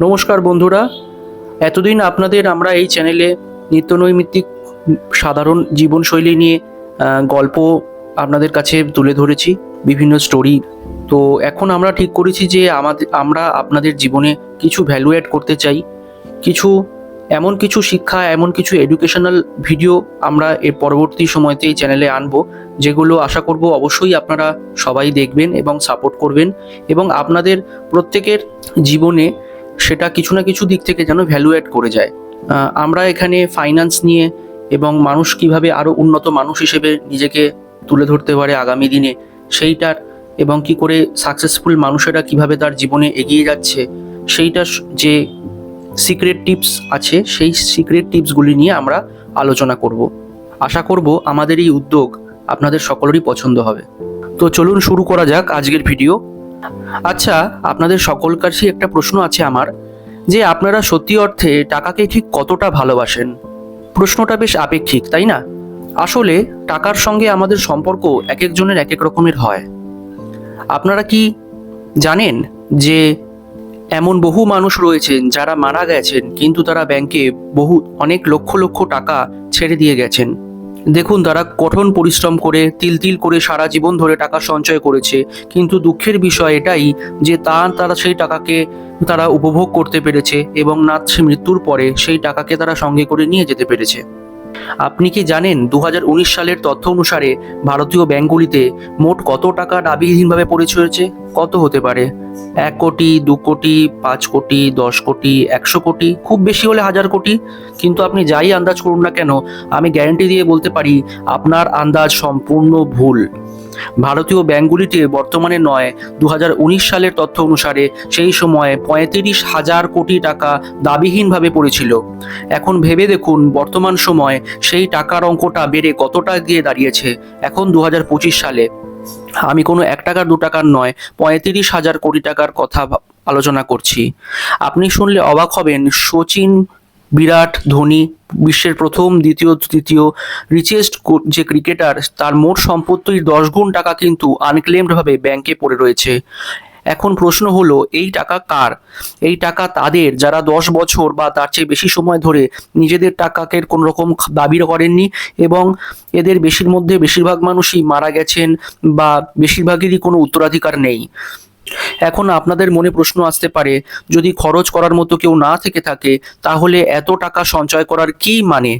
নমস্কার বন্ধুরা। এতদিন আপনাদের আমরা এই চ্যানেলে নিত্যনৈমিত্তিক সাধারণ জীবনশৈলী নিয়ে গল্প আপনাদের কাছে তুলে ধরেছি, বিভিন্ন স্টোরি তো এখন আমরা ঠিক করেছি যে আমাদের আমরা আপনাদের জীবনে কিছু ভ্যালু অ্যাড করতে চাই। কিছু, এমন কিছু শিক্ষা, এমন কিছু এডুকেশনাল ভিডিও আমরা এর পরবর্তী সময়তে এই চ্যানেলে আনব, যেগুলো আশা করব অবশ্যই আপনারা সবাই দেখবেন এবং সাপোর্ট করবেন এবং আপনাদের প্রত্যেকের জীবনে সেটা কিছু না কিছু দিক থেকে যেন ভ্যালু অ্যাড করে যায়। আমরা এখানে ফাইন্যান্স নিয়ে এবং মানুষ কীভাবে আরও উন্নত মানুষ হিসেবে নিজেকে তুলে ধরতে পারে আগামী দিনে, সেইটার এবং কি করে সাকসেসফুল মানুষেরা কীভাবে তার জীবনে এগিয়ে যাচ্ছে, সেইটা যে সিক্রেট টিপস আছে, সেই সিক্রেট টিপসগুলি নিয়ে আমরা আলোচনা করব। আশা করব আমাদের এই উদ্যোগ আপনাদের সকলেরই পছন্দ হবে। তো চলুন শুরু করা যাক আজকের ভিডিও আচ্ছা আপনাদের সকল কাছেই একটা প্রশ্ন আছে আমার, যে আপনারা সত্যি অর্থে টাকাকে ঠিক কতটা ভালোবাসেন? প্রশ্নটা বেশ আপেক্ষিক, তাই না? আসলে, টাকার সঙ্গে আমাদের সম্পর্ক এক একজনের এক এক রকমের হয়। আপনারা কি জানেন যে এমন বহু মানুষ রয়েছেন যারা মারা গেছেন, কিন্তু তারা ব্যাংকে বহু, অনেক লক্ষ লক্ষ টাকা ছেড়ে দিয়ে গেছেন? দেখুন, তারা কঠোর পরিশ্রম করে তিল তিল করে সারা জীবন ধরে টাকা সঞ্চয় করেছে। কিন্তু দুঃখের বিষয় এটাই যে তা, তারা সেই টাকাকে তারা উপভোগ করতে পেরেছে এবং না মৃত্যুর পরে সেই টাকাকে তারা সঙ্গে করে নিয়ে যেতে পেরেছে। আপনি কি জানেন দু হাজার উনিশ সালের তথ্য অনুসারে ভারতীয় ব্যাঙ্কগুলিতে মোট কত টাকা দাবিহীনভাবে পড়ে হয়েছে কত হতে পারে? এক কোটি, দু কোটি, পাঁচ কোটি, দশ কোটি, একশো কোটি, খুব বেশি হলে হাজার কোটি। কিন্তু আপনি যাই আন্দাজ করুন না কেন, আমি গ্যারেন্টি দিয়ে বলতে পারি, আপনার আন্দাজ সম্পূর্ণ ভুল। ভারতীয় ব্যাংকগুলিতে বর্তমানে নয় দু সালের তথ্য অনুসারে সেই সময়ে পঁয়ত্রিশ হাজার কোটি টাকা দাবিহীনভাবে পড়েছিল। এখন ভেবে দেখুন, বর্তমান সময় সেই টাকার অঙ্কটা বেড়ে কতটা গিয়ে দাঁড়িয়েছে এখন দু হাজার পঁচিশ সালে। আমি কোনো এক টাকার, দু টাকার নয়, পঁয়ত্রিশ হাজার কোটি টাকার কথা আলোচনা করছি। আপনি শুনলে অবাক হবেন সচিন বিরাট, ধোনি, বিশ্বের প্রথম, দ্বিতীয়, তৃতীয় রিচেস্ট যে ক্রিকেটার তার মোট সম্পত্তির দশ গুণ টাকা কিন্তু আনক্লেমডভাবে ব্যাংকে পড়ে রয়েছে। এখন প্রশ্ন হলো, এই টাকা কার? এই টাকা তাদের, যারা দশ বছর বা তার চেয়ে বেশি সময় ধরে নিজেদের টাকাকে কোনো রকম দাবি করেননি এবং এদের বেশির মধ্যে বেশিরভাগ মানুষই মারা গেছেন বা বেশিরভাগেরই কোনো উত্তরাধিকার নেই। এখন আপনাদের মনে প্রশ্ন আসতে পারে, যদি খরচ করার মতো কেউ না থেকে থাকে, তাহলে এত টাকা সঞ্চয় করার কি মানে?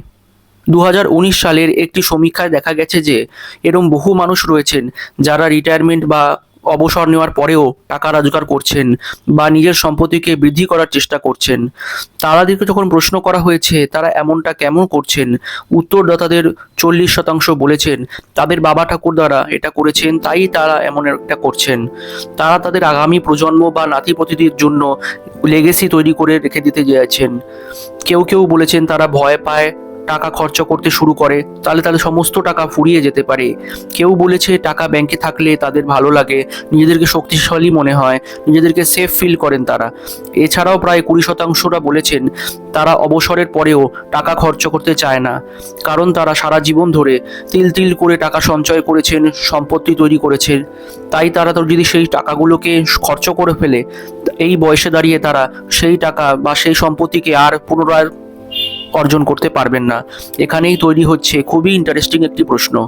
দু হাজার উনিশ সালের একটি সমীক্ষায় দেখা গেছে যে, এরম বহু মানুষ রয়েছেন যারা রিটায়ারমেন্ট বা অবসর নেওয়ার পরেও টাকা রোজগার করছেন বা নিজের সম্পত্তিকে বৃদ্ধি করার চেষ্টা করছেন। তারাদেরকে যখন প্রশ্ন করা হয়েছে, তারা এমনটা কেমন করছেন? উত্তরদাতাদের চল্লিশ শতাংশ বলেছেন, তাদের বাবা ঠাকুর দ্বারা এটা করেছেন, তাই তারা এমন একটা করছেন। তারা তাদের আগামী প্রজন্ম বা নাতিপতিদের জন্য লেগেসি তৈরি করে রেখে দিতে চেয়েছেন কেউ কেউ বলেছেন, তারা ভয় পায় টাকা খরচ করতে শুরু করে, তাহলে তাদের সমস্ত টাকা ফুরিয়ে যেতে পারে। কেউ বলেছে টাকা ব্যাংকে থাকলে তাদের ভালো লাগে, নিজেদেরকে শক্তিশালী মনে হয়, নিজেদেরকে সেফ ফিল করেন তারা। এছাড়াও প্রায় কুড়ি শতাংশরা বলেছেন, তারা অবসরের পরেও টাকা খরচ করতে চায় না, কারণ তারা সারা জীবন ধরে তিল তিল করে টাকা সঞ্চয় করেছেন, সম্পত্তি তৈরি করেছেন। তাই তারা তো যদি সেই টাকাগুলোকে খরচ করে ফেলে, এই বয়সে দাঁড়িয়ে তারা সেই টাকা বা সেই সম্পত্তিকে আর পুনরায় অর্জন করতে পারবেন না। এখানেই তৈরি হচ্ছে খুবই ইন্টারেস্টিং একটি প্রশ্ন।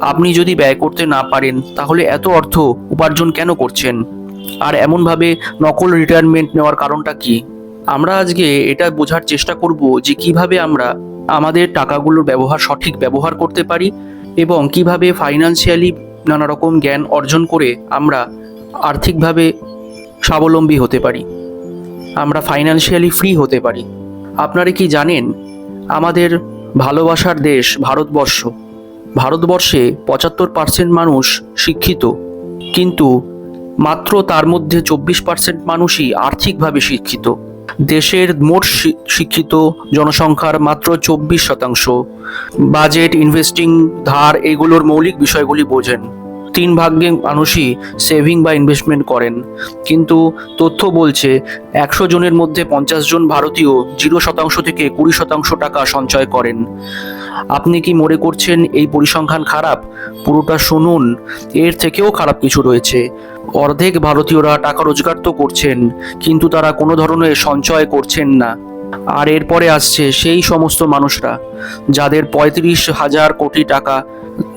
আপনি যদি ব্যয় করতে না পারেন, তাহলে এত অর্থ উপার্জন কেন করছেন? আর এমনভাবে নকল রিটায়ারমেন্ট নেওয়ার কারণটা কি? আমরা আজকে এটা বোঝার চেষ্টা করব যে কীভাবে আমরা আমাদের টাকাগুলোর ব্যবহার সঠিক ব্যবহার করতে পারি এবং কীভাবে ফাইন্যান্সিয়ালি নানা রকম জ্ঞান অর্জন করে আমরা আর্থিকভাবে স্বাবলম্বী হতে পারি। আমরা ফাইন্যান্সিয়ালি ফ্রি হতে পারি। আপনারা কি জানেন, আমাদের ভালোবাসার দেশ ভারতবর্ষ। ভারতবর্ষে পঁচাত্তর পার্সেন্ট মানুষ শিক্ষিত, কিন্তু মাত্র তার মধ্যে চব্বিশ পার্সেন্ট মানুষই আর্থিকভাবে শিক্ষিত। দেশের মোট শিক্ষিত জনসংখ্যার মাত্র চব্বিশ শতাংশ। বাজেট, ইনভেস্টিং, ধার, এগুলোর মৌলিক বিষয়গুলি বোঝেন। তিন ভাগ্যে মানুষই সেভিং বা ইনভেস্টমেন্ট করেন। কিন্তু তথ্য বলছে, একশো জনের মধ্যে পঞ্চাশ জন ভারতীয় জিরো শতাংশ থেকে কুড়ি শতাংশ টাকা সঞ্চয় করেন। আপনি কি মনে করছেন এই পরিসংখ্যান খারাপ? পুরোটা শুনুন, এর থেকেও খারাপ কিছু রয়েছে। অর্ধেক ভারতীয়রা টাকা রোজগার তো করছেন, কিন্তু তারা কোনো ধরনের সঞ্চয় করছেন না। আর এরপরে আসছে সেই সমস্ত মানুষরা, যাদের পঁয়ত্রিশ হাজার কোটি টাকা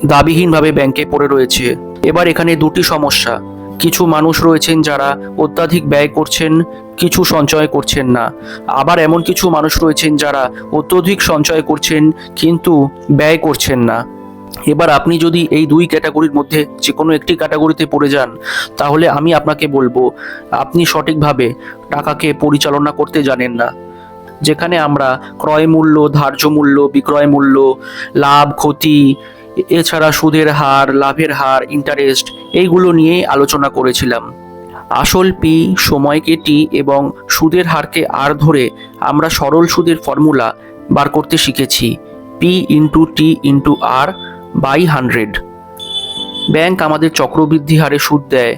দাবিহীনভাবে ব্যাংকে পড়ে রয়েছে। এবার এখানে দুটি সমস্যা। কিছু মানুষ রয়েছেন যারা অত্যাধিক ব্যয় করছেন, কিছু সঞ্চয় করছেন না। আবার এমন কিছু মানুষ রয়েছেন যারা অত্যধিক সঞ্চয় করছেন, কিন্তু ব্যয় করছেন না। এবার আপনি যদি এই দুই ক্যাটাগরির মধ্যে যে কোনো একটি ক্যাটাগরিতে পড়ে যান, তাহলে আমি আপনাকে বলব, আপনি সঠিকভাবে টাকাকে পরিচালনা করতে জানেন না। যেখানে আমরা ক্রয় মূল্য, ধার্য মূল্য, বিক্রয় মূল্য, লাভ, ক্ষতি এছাড়া সুদের হার, লাভের হার ইন্টারেস্ট এইগুলো নিয়ে আলোচনা করেছিলাম। আসল পি সময়কে টি এবং সুদের হারকে আর ধরে আমরা সরল সুদের ফর্মুলা বার করতে শিখেছি। P into T into R by hundred bank আমাদের চক্রবৃদ্ধি হারে সুদ দেয়,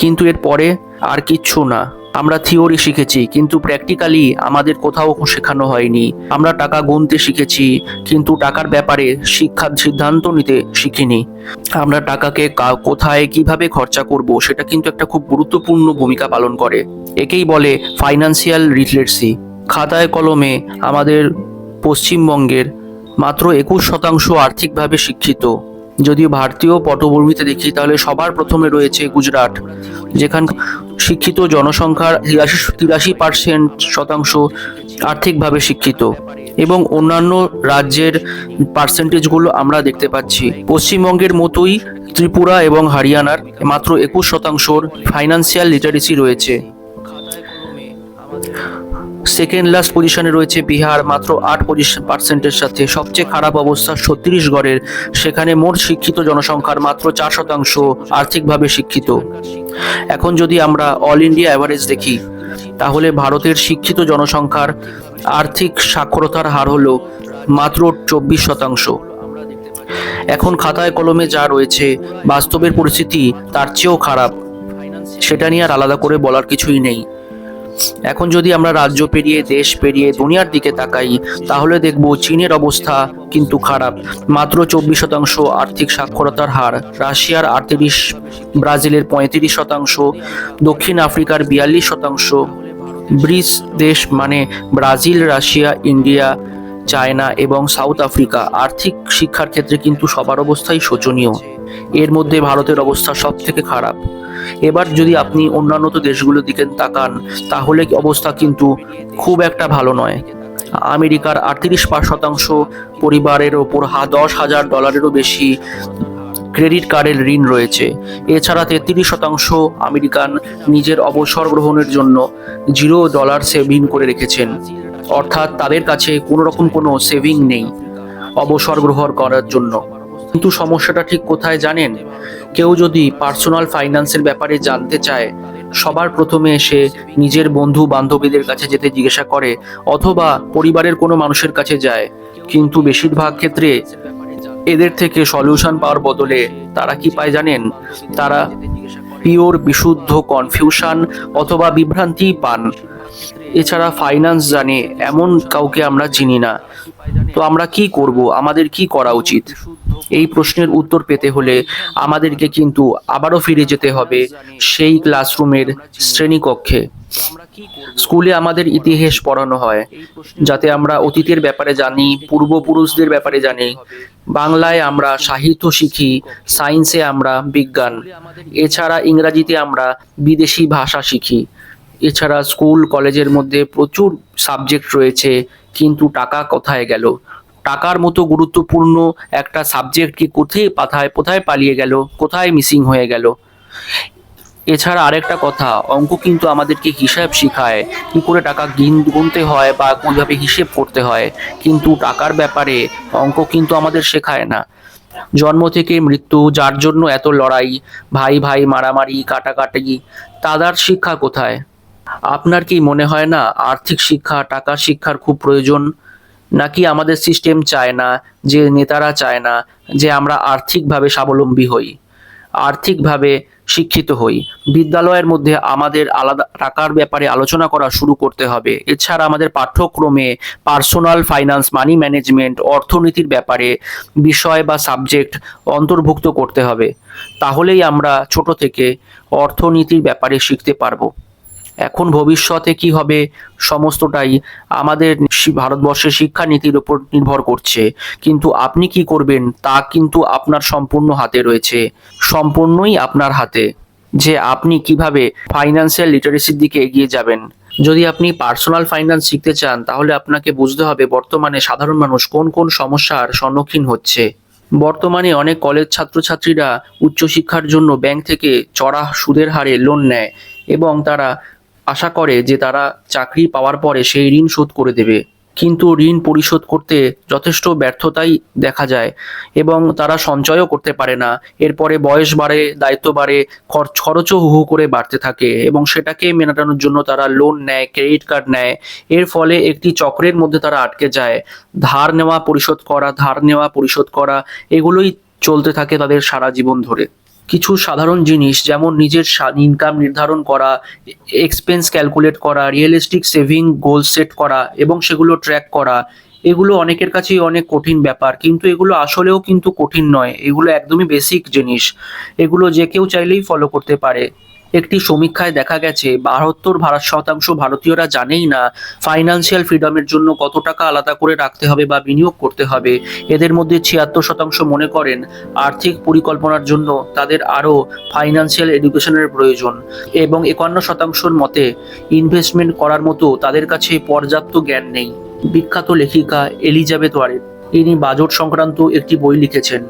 কিন্তু এর পরে আর কিচ্ছু না। আমরা থিওরি শিখেছি, কিন্তু প্র্যাকটিক্যালি আমাদের কোথাও শেখানো হয়নি। আমরা টাকা গুনতে শিখেছি, কিন্তু টাকার ব্যাপারে শিক্ষার সিদ্ধান্ত নিতে শিখিনি। আমরা টাকাকে কোথায়, কীভাবে খরচা করব, সেটা কিন্তু একটা খুব গুরুত্বপূর্ণ ভূমিকা পালন করে। একেই বলে ফাইন্যান্সিয়াল লিটারেসি খাতায় কলমে আমাদের পশ্চিমবঙ্গের মাত্র একুশ শতাংশ আর্থিকভাবে শিক্ষিত। যদিও ভারতীয় পটভূমিতে দেখি, তাহলে সবার প্রথমে রয়েছে গুজরাট, যেখান শিক্ষিত জনসংখ্যার তিরাশি তিরাশি পার্সেন্ট শতাংশ আর্থিকভাবে শিক্ষিত এবং অন্যান্য রাজ্যের পার্সেন্টেজগুলো আমরা দেখতে পাচ্ছি। পশ্চিমবঙ্গের মতোই ত্রিপুরা এবং হরিয়ানার মাত্র একুশ শতাংশর ফাইন্যান্সিয়াল লিটারেসি রয়েছে। সেকেন্ড লাস্ট পজিশনে রয়েছে বিহার, মাত্র আট পার্সেন্টের সাথে। সবচেয়ে খারাপ অবস্থা ছত্তিশগড়ের। সেখানে মোট শিক্ষিত জনসংখ্যার মাত্র চার শতাংশ আর্থিকভাবে শিক্ষিত। এখন যদি আমরা অল ইন্ডিয়া অ্যাভারেজ দেখি, তাহলে ভারতের শিক্ষিত জনসংখ্যার আর্থিক সাক্ষরতার হার হলো মাত্র চব্বিশ শতাংশ। এখন খাতায় কলমে যা রয়েছে, বাস্তবের পরিস্থিতি তার চেয়েও খারাপ। সেটা নিয়ে আর আলাদা করে বলার কিছুই নেই। এখন যদি আমরা রাজ্য পেরিয়ে, দেশ পেরিয়ে দুনিয়ার দিকে তাকাই, তাহলে দেখব চীনের অবস্থা কিন্তু খারাপ। মাত্র চব্বিশ শতাংশ আর্থিক সাক্ষরতার হার, রাশিয়ার আটত্রিশ, ব্রাজিলের পঁয়ত্রিশ শতাংশ, দক্ষিণ আফ্রিকার বিয়াল্লিশ শতাংশ। ব্রিজ দেশ মানে ব্রাজিল, রাশিয়া, ইন্ডিয়া, চায়না এবং সাউথ আফ্রিকা। আর্থিক শিক্ষার ক্ষেত্রে কিন্তু সবার অবস্থাই শোচনীয়। এর মধ্যে ভারতের অবস্থা সব থেকে খারাপ। এবার যদি আপনি অন্যান্য তো দেশগুলোর দিকে তাকান, তাহলে অবস্থা কিন্তু খুব একটা ভালো নয়। আমেরিকার আটত্রিশ পাঁচ শতাংশ পরিবারের ওপর দশ হাজার ডলারেরও বেশি ক্রেডিট কার্ডের ঋণ রয়েছে। এছাড়া তেত্রিশ শতাংশ আমেরিকান নিজের অবসর গ্রহণের জন্য জিরো ডলার সেভিং করে রেখেছেন। অর্থাৎ তাদের কাছে কোনো রকম কোনো সেভিং নেই অবসর গ্রহণ করার জন্য। কিন্তু সমস্যাটা ঠিক কোথায় জানেন? কেউ যদি পার্সোনাল ফাইন্যান্সের ব্যাপারে জানতে চায়, সবার প্রথমে এসে নিজের বন্ধু বান্ধবীদের কাছে যেতে জিজ্ঞাসা করে অথবা পরিবারের কোনো মানুষের কাছে যায়। কিন্তু বেশিরভাগ ক্ষেত্রে এদের থেকে সলিউশন পাওয়ার বদলে তারা কি পায় জানেন? তারা পিওর, বিশুদ্ধ কনফিউশন অথবা বিভ্রান্তি পান। এছাড়া ফাইন্যান্স জানে, এমন কাউকে আমরা চিনি না। তো আমরা কি করব? আমাদের কি করা উচিত? এই প্রশ্নের উত্তর পেতে হলে আমাদেরকে কিন্তু আবারও ফিরে যেতে হবে সেই ক্লাসরুমের শ্রেণীকক্ষে। স্কুলে আমাদের ইতিহাস পড়ানো হয়, যাতে আমরা অতীতের ব্যাপারে জানি, পূর্বপুরুষদের ব্যাপারে জানি। বাংলায় আমরা সাহিত্য শিখি সায়েন্সে আমরা বিজ্ঞান। এছাড়া ইংরাজিতে আমরা বিদেশি ভাষা শিখি। এছাড়া স্কুল, কলেজের মধ্যে প্রচুর সাবজেক্ট রয়েছে, কিন্তু টাকা কোথায় গেল? টাকার মতো গুরুত্বপূর্ণ একটা সাবজেক্ট কি কোথায় পাথায়, কোথায় পালিয়ে গেল, কোথায় মিসিং হয়ে গেল? এছাড়া আরেকটা কথা, অঙ্ক কিন্তু আমাদেরকে হিসাব শেখায়, কি করে টাকা গিন, গুনতে হয় বা কোনভাবে হিসেব করতে হয়, কিন্তু টাকার ব্যাপারে অঙ্ক কিন্তু আমাদের শেখায় না। জন্ম থেকে মৃত্যু, যার জন্য এত লড়াই, ভাই ভাই মারামারি, কাটাকাটি, তাদের শিক্ষা কোথায়? আপনার কি মনে হয় না আর্থিক শিক্ষা টাকার শিক্ষার খুব প্রয়োজন? নাকি আমাদের সিস্টেম চায় না, যে নেতারা চায় না, যে আমরা আর্থিকভাবে স্বাবলম্বী হই, আর্থিকভাবে শিক্ষিত হই? বিদ্যালয়ের মধ্যে আমাদের আলাদা টাকার ব্যাপারে আলোচনা করা শুরু করতে হবে। এছাড়া আমাদের পাঠ্যক্রমে পার্সোনাল ফাইন্যান্স মানি ম্যানেজমেন্ট অর্থনীতির ব্যাপারে বিষয় বা সাবজেক্ট অন্তর্ভুক্ত করতে হবে। তাহলেই আমরা ছোট থেকে অর্থনীতির ব্যাপারে শিখতে পারব। এখন ভবিষ্যতে কি হবে, সমস্তটাই আমাদের ভারতবর্ষের শিক্ষানীতির উপর নির্ভর করছে। কিন্তু আপনি কি করবেন, তা কিন্তু আপনার সম্পূর্ণ হাতে রয়েছে। সম্পূর্ণই আপনার হাতে। যে আপনি কীভাবে ফাইন্যান্সিয়াল লিটারেসির দিকে এগিয়ে যাবেন। যদি আপনি পার্সোনাল ফাইন্যান্স শিখতে চান, তাহলে আপনাকে বুঝতে হবে বর্তমানে সাধারণ মানুষ কোন কোন সমস্যার সম্মুখীন হচ্ছে। বর্তমানে অনেক কলেজ ছাত্রছাত্রীরা উচ্চশিক্ষার জন্য ব্যাংক থেকে চড়া সুদের হারে লোন নেয় এবং তারা আশা করে যে তারা চাকরি পাওয়ার পরে সেই ঋণ শোধ করে দেবে। কিন্তু ঋণ পরিশোধ করতে যথেষ্ট ব্যর্থতাই দেখা যায় এবং তারা সঞ্চয়ও করতে পারে না। এরপরে বয়স বাড়ে, দায়িত্ব বাড়ে খরচ খরচও হু হু করে বাড়তে থাকে এবং সেটাকে মেটানোর জন্য তারা লোন নেয় ক্রেডিট কার্ড নেয়। এর ফলে একটি চক্রের মধ্যে তারা আটকে যায়। ধার নেওয়া, পরিশোধ করা, ধার নেওয়া, পরিশোধ করা, এগুলোই চলতে থাকে তাদের সারা জীবন ধরে। কিছু সাধারণ জিনিস, যেমন নিজের ইনকাম নির্ধারণ করা এক্সপেন্স ক্যালকুলেট করা রিয়েলিস্টিক সেভিং গোল সেট করা এবং সেগুলো ট্র্যাক করা, এগুলো অনেকের কাছেই অনেক কঠিন ব্যাপার। কিন্তু এগুলো আসলেও কিন্তু কঠিন নয়। এগুলো একদমই বেসিক জিনিস। এগুলো যে কেউ চাইলেই ফলো করতে পারে। একটি সমীক্ষায় দেখা গেছে, বাহাত্তর ভারত শতাংশ ভারতীয়রা জানেই না ফাইন্যান্সিয়াল ফ্রিডমের জন্য কত টাকা আলাদা করে রাখতে হবে বা বিনিয়োগ করতে হবে। এদের মধ্যে ছিয়াত্তর শতাংশ মনে করেন আর্থিক পরিকল্পনার জন্য তাদের আরও ফাইন্যান্সিয়াল এডুকেশনের প্রয়োজন এবং একান্ন শতাংশের মতে ইনভেস্টমেন্ট করার মতো তাদের কাছে পর্যাপ্ত জ্ঞান নেই। বিখ্যাত লেখিকা এলিজাবেথ ওয়ারেন, ইনি বাজেট সংক্রান্ত একটি বই লিখেছেন,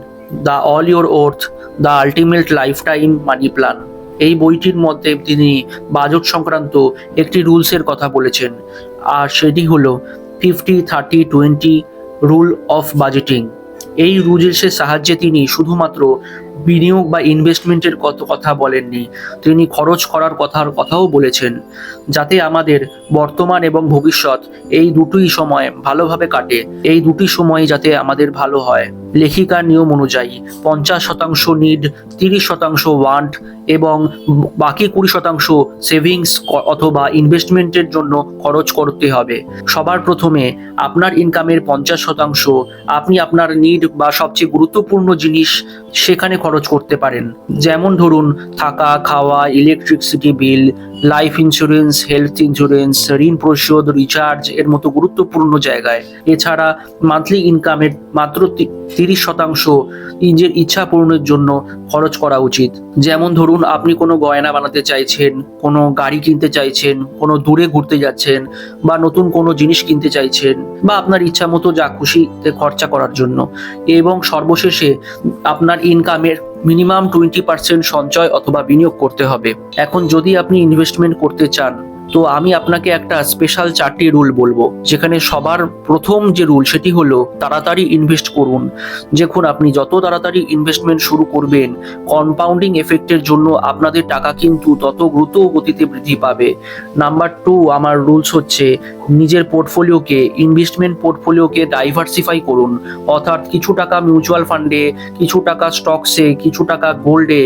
the all your worth the ultimate lifetime money plan. এই বইটির মধ্যে তিনি বাজেট সংক্রান্ত একটি রুলসের কথা বলেছেন। আর সেটি হলো fifty thirty twenty rule of budgeting এই রুলসের সাহায্যে তিনি শুধুমাত্র বিনিয়োগ বা ইনভেস্টমেন্টের কত কথা বলেননি। তিনি খরচ করার কথার কথাও বলেছেন, যাতে আমাদের বর্তমান এবং ভবিষ্যৎ এই দুটোই সময় ভালোভাবে কাটে। এই দুটি সময় যাতে আমাদের ভালো হয়। লেখিকার নিয়ম অনুযায়ী, পঞ্চাশ শতাংশ নিড তিরিশ শতাংশ ওয়ান্ট এবং বাকি কুড়ি শতাংশ সেভিংস অথবা ইনভেস্টমেন্টের জন্য খরচ করতে হবে। সবার প্রথমে আপনার ইনকামের পঞ্চাশ শতাংশ, আপনি আপনার নিড বা সবচেয়ে গুরুত্বপূর্ণ জিনিস সেখানে খরচ করতে পারেন। যেমন ধরুন থাকা খাওয়া electricity bill life insurance health insurance ঋণ পরিশোধ রিচার্জ এর মতো গুরুত্বপূর্ণ জায়গায়। এছাড়া মান্থলি ইনকামের মাত্র তিরিশ শতাংশ নিজের ইচ্ছা পূরণের জন্য খরচ করা উচিত। যেমন ধরুন, আপনি কোনো গয়না বানাতে চাইছেন, কোনো গাড়ি কিনতে চাইছেন, কোনো দূরে ঘুরতে যাচ্ছেন, বা নতুন কোনো জিনিস কিনতে চাইছেন, বা আপনার ইচ্ছা মতো যা খুশিতে খরচা করার জন্য। এবং সর্বশেষে আপনার ইনকামের মিনিমাম টোয়েন্টি পার্সেন্ট সঞ্চয় অথবা বিনিয়োগ করতে হবে। এখন যদি আপনি ইনভেস্টমেন্ট করতে চান তো আমি আপনাকে একটা স্পেশাল চারটি রুল বলব। যেখানে সবার প্রথম যে রুল সেটি হলো তাড়াতাড়ি ইনভেস্ট করুন। দেখুন, আপনি যত তাড়াতাড়ি ইনভেস্টমেন্ট শুরু করবেন কম্পাউন্ডিং এফেক্টের জন্য আপনাদের টাকা কিন্তু তত দ্রুত গতিতে বৃদ্ধি পাবে। নাম্বার টু আমার রুলস হচ্ছে নিজের পোর্টফোলিওকে ইনভেস্টমেন্ট পোর্টফোলিওকে ডাইভার্সিফাই করুন। অর্থাৎ কিছু টাকা মিউচুয়াল ফান্ডে কিছু টাকা স্টকসে কিছু টাকা গোল্ডে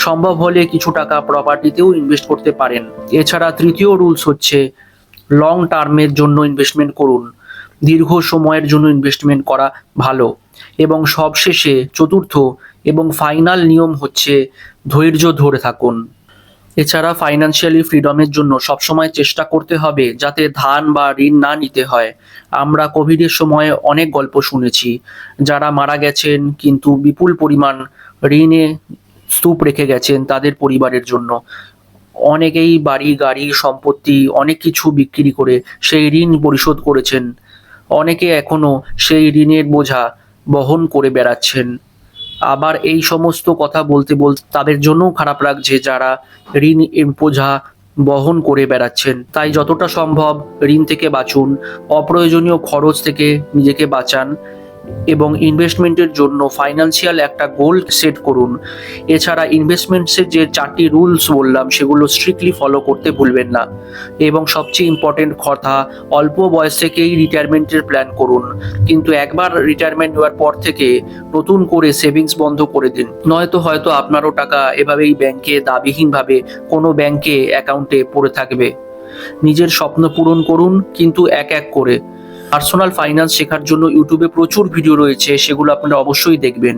সম্ভব হলে কিছু টাকা প্রপার্টিতেও ইনভেস্ট করতে পারেন। এছাড়া তৃতীয় রুলস হচ্ছে লং টার্মের জন্য ইনভেস্টমেন্ট করুন। দীর্ঘ সময়ের জন্য ইনভেস্টমেন্ট করা ভালো। এবং সবশেষে চতুর্থ এবং ফাইনাল নিয়ম হচ্ছে ধৈর্য ধরে থাকুন। এছাড়া ফাইন্যান্সিয়ালি ফ্রিডমের জন্য সবসময় চেষ্টা করতে হবে যাতে ধান বা ঋণ না নিতে হয়। আমরা কোভিডের সময় অনেক গল্প শুনেছি। যারা মারা গেছেন কিন্তু বিপুল পরিমাণ ঋণে স্তূপ রেখে গেছেন তাদের পরিবারের জন্য। অনেকেই বাড়ি, গাড়ি, সম্পত্তি, অনেক কিছু বিক্রি করে সেই ঋণ পরিশোধ করেছেন। অনেকে এখনও সেই ঋণের বোঝা বহন করে বেড়াচ্ছেন। আবার এই সমস্ত কথা বলতে বলতে তাদের জন্যও খারাপ লাগছে যারা ঋণ বোঝা বহন করে বেড়াচ্ছেন। তাই যতটা সম্ভব ঋণ থেকে বাঁচুন, অপ্রয়োজনীয় খরচ থেকে নিজেকে বাঁচান। এবং ইনভেস্টমেন্টের জন্য ফাইন্যান্সিয়াল একটা গোল সেট করুন। এছাড়া ইনভেস্টমেন্টসের যে চারটি রুলস বললাম, সেগুলো স্ট্রিক্টলি ফলো করতে ভুলবেন না। এবং সবচেয়ে ইম্পর্টেন্ট কথা, অল্প বয়স থেকেই রিটায়ারমেন্টের প্ল্যান করুন। কিন্তু একবার রিটায়ারমেন্ট নেওয়ার পর থেকে নতুন করে সেভিংস বন্ধ করে দিন। নয়তো হয়তো আপনারও টাকা এভাবেই ব্যাংকে দাবিহীনভাবে কোনো ব্যাংকে অ্যাকাউন্টে পড়ে থাকবে। নিজের স্বপ্ন পূরণ করুন, কিন্তু এক এক করে। পার্সোনাল ফাইন্যান্স শেখার জন্য ইউটিউবে প্রচুর ভিডিও রয়েছে, সেগুলো আপনারা অবশ্যই দেখবেন।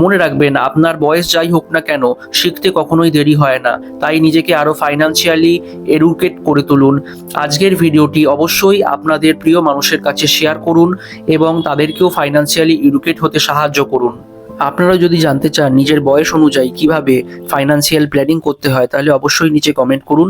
মনে রাখবেন, আপনার বয়স যাই হোক না কেন, শিখতে কখনোই দেরি হয় না। তাই নিজেকে আরও ফাইন্যান্সিয়ালি এডুকেট করে তুলুন। আজকের ভিডিওটি অবশ্যই আপনাদের প্রিয় মানুষের কাছে শেয়ার করুন এবং তাদেরকেও ফাইন্যান্সিয়ালি এডুকেট হতে সাহায্য করুন। আপনারা যদি জানতে চান নিজের বয়স অনুযায়ী কীভাবে ফাইন্যান্সিয়াল প্ল্যানিং করতে হয়, তাহলে অবশ্যই নিচে কমেন্ট করুন।